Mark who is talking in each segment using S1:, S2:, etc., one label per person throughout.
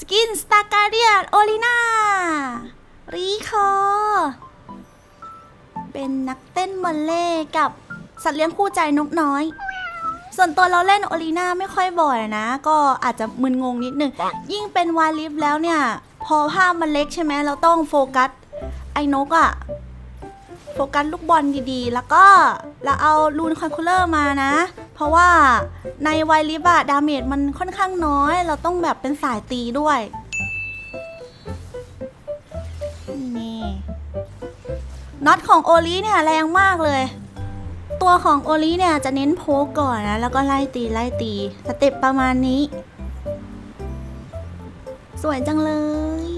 S1: สกินสตาร์การเดียนโอลิน่ารีคอร์เป็นนักเต้นบอลเล่กับสัตว์เลี้ยงคู่ใจนกน้อย ส่วนตัวเราเล่นโอลิน่าไม่ค่อยบ่อยนะ ก็อาจจะมึนงงนิดนึง ยิ่งเป็นวาลิฟแล้วเนี่ย พอภาพมันเล็กใช่ไหมเราต้องโฟกัส ไอ้นกอะโฟกัสลูกบอลดีๆ แล้วก็เราเอาลูนคอนคูลเลอร์มานะเพ ราะว่าในไวลิฟอะดาเมจมันค่อนข้างน้อย เราต้องแบบเป็นสายตีด้วย นี่น็อตของโอลิเนี่ยแรงมากเลย ตัวของโอลิเนี่ยจะเน้นโพกก่อนนะ แล้วก็ไล่ตีไล่ตีสเต็ปประมาณนี้ สวยจังเลย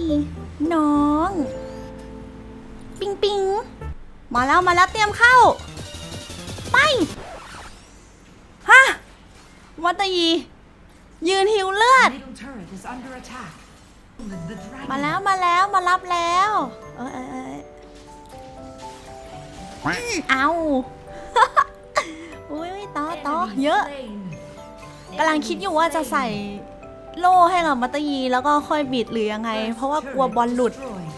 S1: น้อง ปิงปิงมาแล้วมาแล้วเตรียมเข้า ไป วัตยี ยืนหิวเลือด
S2: Middle turret is under attack. The dragon
S1: มาแล้วมาแล้วมารับแล้ว เอยเอยเอยเอาอุ้ยต่อต่อ
S2: Enemy
S1: เยอะ
S2: slain.
S1: กำลังคิดอยู่ว่าจะใส่โล่ให้กับมัตตยีแล้วก็ค่อยบิดหรือยังไง เพราะว่ากลัวบอลหลุด
S2: Destroyed.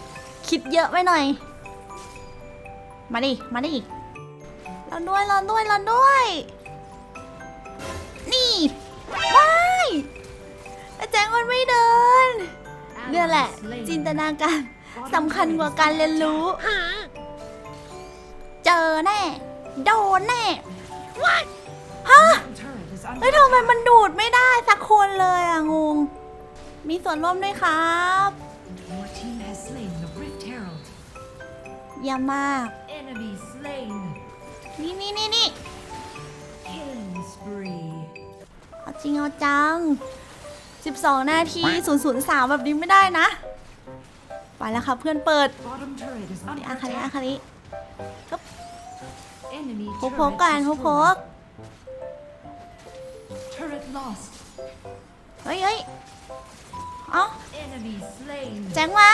S1: คิดเยอะไปหน่อย มาดิ มาดิรอนด้วยรอนด้วยรอนด้วยนี่ ว้ายแต่แจงมันไม่เดิน เนี่ยแหละ จินตนาการสำคัญกว่าการเรียนรู้ เจอแน่ โดนแน่ฮะ
S2: Middle turret is under
S1: เฮ้ยทำไมมันดูดไม่ได้สักคนเลยอะงง มีส่วนร่วมด้วยครับ
S2: Your team has slain the Rift Herald.
S1: เยี่ยมมาก
S2: Enemy slain.
S1: นี่นี่นี่นี่ จริงเอาจัง 12 นาที003 แบบนี้ไม่ได้นะ ไปแล้วครับเพื่อนเปิด
S2: Bottom turret is under
S1: อาคาริ อา
S2: attack.
S1: คาริ
S2: Enemy
S1: พกพก
S2: turret
S1: กันพกพ
S2: destroyed.
S1: ก
S2: Turret lost.
S1: เฮ้ยเฮ้ยเอ้า
S2: Enemy slain.
S1: แจ้งมา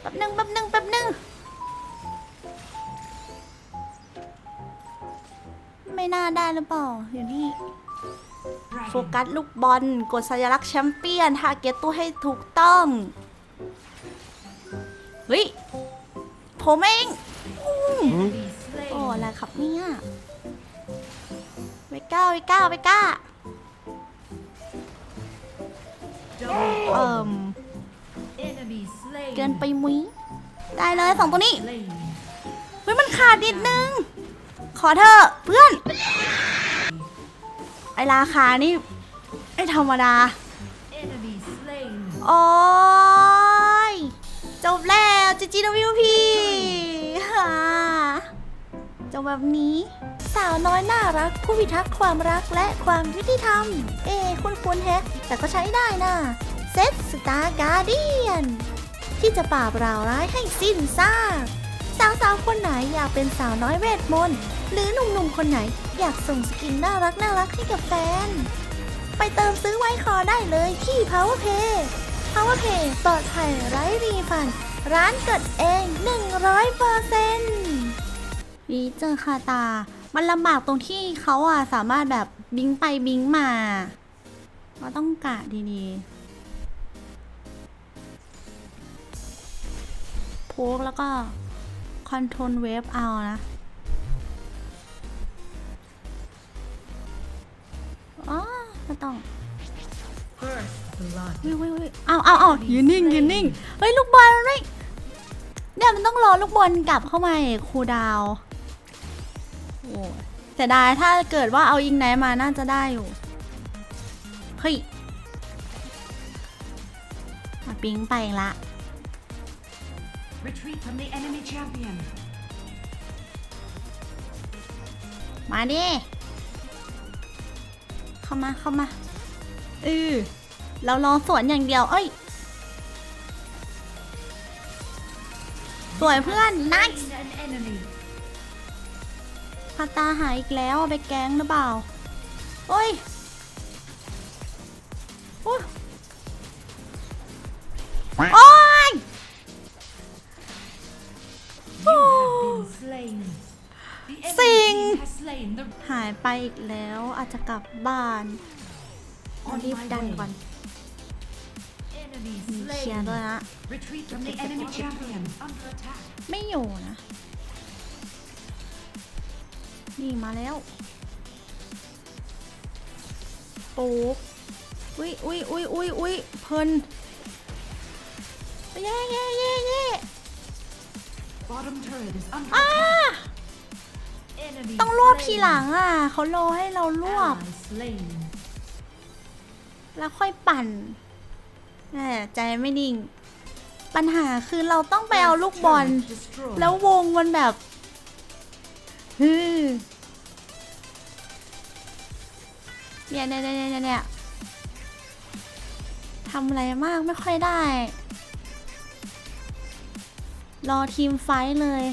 S1: แป๊บหนึ่งแป๊บหนึ่งแป๊บหนึ่งไม่น่าได้หรือเปล่า อยู่นี่ โฟ
S2: Dragon.
S1: กัสลูกบอล กดสัญลักษณ์แชมเปี้ยนทาร์เก็ตตัวให้ถูกต้อง เฮ้ย ผมเองอืม
S2: Enemy
S1: โอ้
S2: slain.
S1: อะไรครับเนี่ยไปก้าไปก้าไปก้า
S2: Double
S1: เอิ่ม
S2: enemy slain.
S1: เกินไปมุ้ยได้เลยสองตัวนี้
S2: Slain.
S1: เฮ้ยมันขาดนิดนึง ขอเถอะเพื่อน ไอราคานี่ไม่ธรรมดา โอ้ย จบแล้วจีจีวิวพี่ฮ่าจบแบบนี้ สาวน้อยน่ารัก ผู้พิทักษ์ความรักและความยุติธรรม เอ้คุณคุณแฮะ แต่ก็ใช้ได้นะเซตสตาร์การเดียน ที่จะปราบราวร้ายให้สิ้นซากสาวๆคนไหนอยากเป็นสาวน้อยเวทมนต์ หรือหนุ่มๆคนไหนอยากส่งสกินน่ารักน่ารักให้กับแฟน ไปเติมซื้อไว้คอได้เลยที่ PowerPay PowerPay ปลอดภัยไร้รีฟัน ร้านเกิดเอง 100%เปอร์เซ็นต์วีเจอคาตา มันลำบากตรงที่เขาอะสามารถแบบบิงไปบิงมาเราต้องกะดีๆ โพกแล้วก็คอนโทรลเวฟเอานะ ไม่ต้อง
S2: First blood.
S1: วิววิววิวเอาเอาเอายืนนิ่งยืนนิ่ง เฮ้ยลูกบอลมันไม่เนี่ยมันต้องรอลูกบอลกลับเข้ามาอีกครูดาวโอ้ยแต่ได้ถ้าเกิดว่าเอาอิงไหนมาน่าจะได้อยู่ เฮ้ยมาปิงไปอีกละ
S2: Retreat from the enemy champion.
S1: มาดิเข้ามาเข้ามาเออเรารอสวนอย่างเดียว เอ้ยสวยเพื่อน nice
S2: Slain an enemy.
S1: พาตาหายอีกแล้วเอาไปแกงหรือเปล่า โอ้ยโอ้ยโอ้ย
S2: You have been slain. The enemy
S1: Sing.
S2: team has slain the
S1: หายไปอีกแล้วอาจจะกลับบ้านเอา
S2: on
S1: รีบ
S2: my
S1: ดัน
S2: way.
S1: ก่อน
S2: Enemy
S1: มีเคลียร์ด้วย
S2: slain.
S1: นะ
S2: Retreat from the enemy champion. Under attack.
S1: ไม่อยู่นะ นี่มาแล้วปุ๊บอุ้ยอุ้ยอุ้ยอุ้ยอุ้ยเพลินเย่เย่เย่เย่
S2: Bottom turret is under
S1: อ้า
S2: attack. Enemy
S1: ต้องรวบ
S2: slain.
S1: ทีหลังอะเขารอให้เรารวบ
S2: Ally slain.
S1: แล้วค่อยปั่นแหมใจไม่ดิ่ง ปัญหาคือเราต้องไปเอาลูกบอล
S2: Turret destroyed.
S1: แล้ววงมันแบบฮึมเนี่ยเนี่ยเนี่ยเนี่ยเนี่ยทำอะไรมากไม่ค่อยได้ รอทีมไฟท์เลย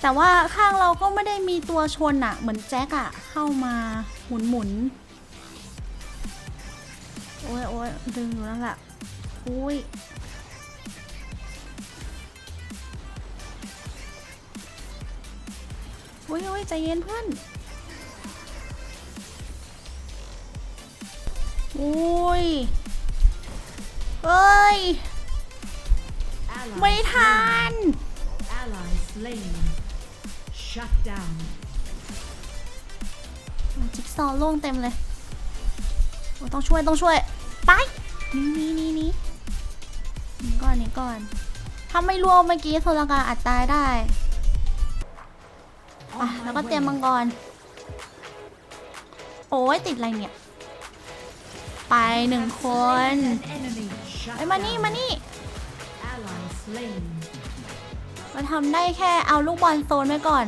S1: แต่ว่าข้างเราก็ไม่ได้มีตัวชนอะเหมือนแจ็คอะเข้ามาหมุนหมุนโอ้ยโอ้ยดึงอยู่นั่นแหละอุ้ยอุ้ยอุ้ยใจเย็นเพื่อนอุ้ยเอ้ย ไม่ทัน
S2: slain. Ally slain. Shut down.
S1: จิ๊กซอว์โล่งเต็มเลยโอ้ต้องช่วยต้องช่วย ไปนี่นี่นี่นี่นี่ก่อนนี่ก่อน ถ้าไม่รวมเมื่อกี้โซลกาอาจตายได้อะ
S2: On my
S1: แล้วก็เตรียม
S2: way.
S1: มังกร โอ้ยติดอะไรเนี่ย ไปหนึ่งคน
S2: Slain an enemy. Shut
S1: ไอ้ยมานี่
S2: down.
S1: มานี่
S2: Ally slain.
S1: เราทำได้แค่เอาลูกบอลโซนไว้ก่อน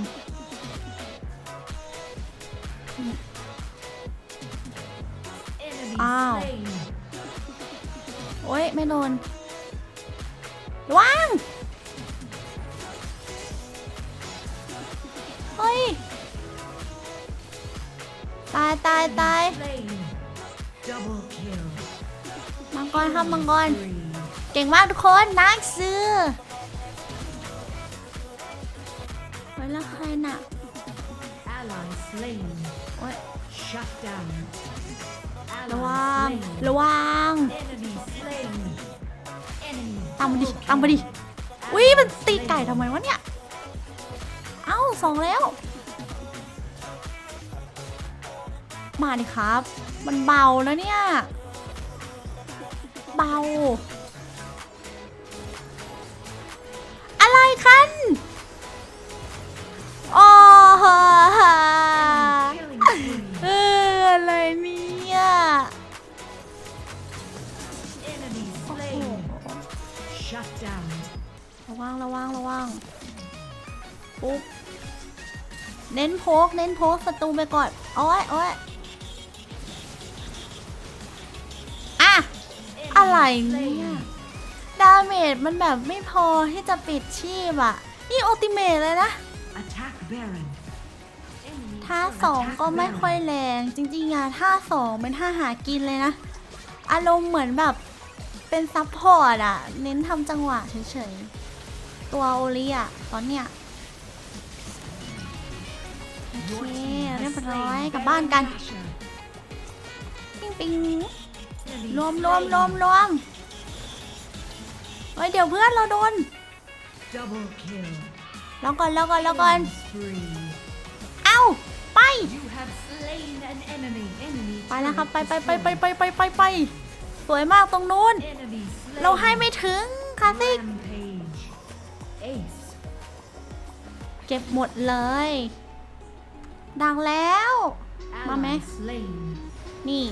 S2: Enemy
S1: Ow.
S2: slain.
S1: โอ้ย ไม่โดนระวังเฮ้ย ตายตายตายมังกรครับมังกร เก่งมากทุกคนนักซื้อ เฮ้ยแล้วใครน่ะ
S2: Ally slain.
S1: โอ้ย
S2: Shut down.
S1: ระ
S2: Ally
S1: วัง
S2: slain.
S1: ระวัง
S2: Enemy slain. Enemy
S1: ตามมาดิ
S2: double
S1: ตามมาดิ
S2: kill.
S1: อุ้ยมัน
S2: Ally
S1: ตีไก่
S2: slain.
S1: ทำไมวะเนี่ย เอ้าสองแล้ว มาดิครับ มันเบาแล้วเนี่ย เบา
S2: Shut down.
S1: ระวังระวังระวังปุ๊บเน้นโพกเน้นโพกศัตรูไปก่อนโอ้ยโอ้ยอะ
S2: Enemy
S1: อะไรเนี่ย
S2: slain.
S1: ดาเมจมันแบบไม่พอที่จะปิดชีพอะนี่อัลติเมทเลยนะ
S2: Attack Baron. Enemy
S1: ท่า
S2: turret
S1: สองก็
S2: attack
S1: ไม่
S2: Baron.
S1: ค่อยแรง จริงๆอะท่าสองเป็นท่าหากินเลยนะ อารมณ์เหมือนแบบ เป็นซับพอร์ตอะเน้นทำจังหวะเฉยๆ ตัวโอลิอะตอนเนี้ยโอ
S2: Your
S1: เค
S2: team has
S1: เรียบร้อย
S2: slain
S1: กลับบ้านกัน
S2: Baron Nashor.
S1: ปิ้งปิ้ง
S2: Enemy
S1: รวมรวม
S2: slain.
S1: รวมรวมเฮ้ยเดี๋ยวเพื่อนเราโดน
S2: Double kill.
S1: แล้วก่อนแล้วก่อนแล้วก่อน
S2: Killing spree.
S1: เอ้าไป
S2: You have slain an enemy. Enemy
S1: ไปแล้วครับ ไป
S2: turret
S1: ไปไปไป
S2: destroyed.
S1: ไปไปไปไป สวยมากตรงนู้น เราให้ไม่ถึงคาซิกเก็บหมดเลย ดังแล้ว มาไหม นี่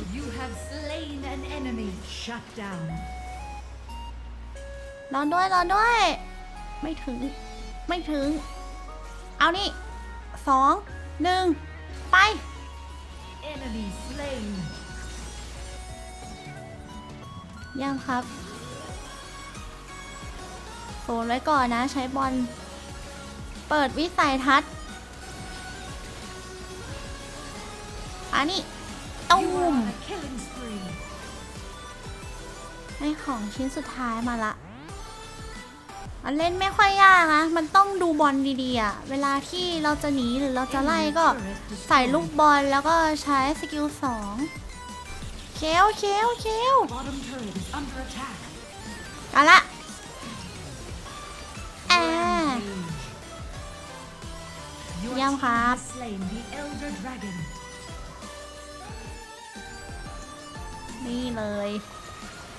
S1: รอนด้วย รอนด้วย ไม่ถึง ไม่ถึง เอานี่สอง หนึ่ง ไป
S2: Enemy slain.
S1: เยี่ยมครับโซนไว้ก่อนนะ ใช้บอล เปิดวิสัยทัศน์อันนี้ตุ้
S2: You are
S1: มให้ของชิ้นสุดท้ายมาละมันเล่นไม่ค่อยยากนะ มันต้องดูบอลดีๆอะเวลาที่เราจะหนีหรือเราจะไล่ก็ใส่ลูกบอลแล้วก็ใช้สกิลสองเคลเคลเคล
S2: Bottom turret is under attack.
S1: เอาละแอ
S2: Your
S1: เยี่ยม
S2: team
S1: ครับ
S2: has slain the Elder Dragon.
S1: นี่เลย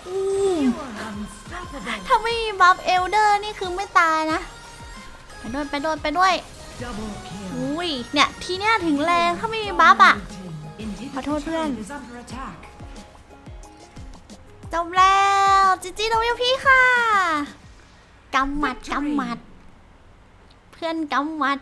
S1: อู้
S2: You are unstoppable.
S1: ถ้าไม่มีบัฟเอลเดอร์นี่คือไม่ตายนะ ไปด้วยไปด้วยไปด้วย
S2: Double kill.
S1: อุ้ยเนี่ย ทีเนี้ยถึงแรงถ้าไม่มีบัฟอะ
S2: Inhibitor
S1: ขอโทษเพื่อน
S2: is under attack.
S1: จบแล้วจิจิโนวิวพี่ค่ะกำหมัดกำหมัด เพื่อนกำหมัด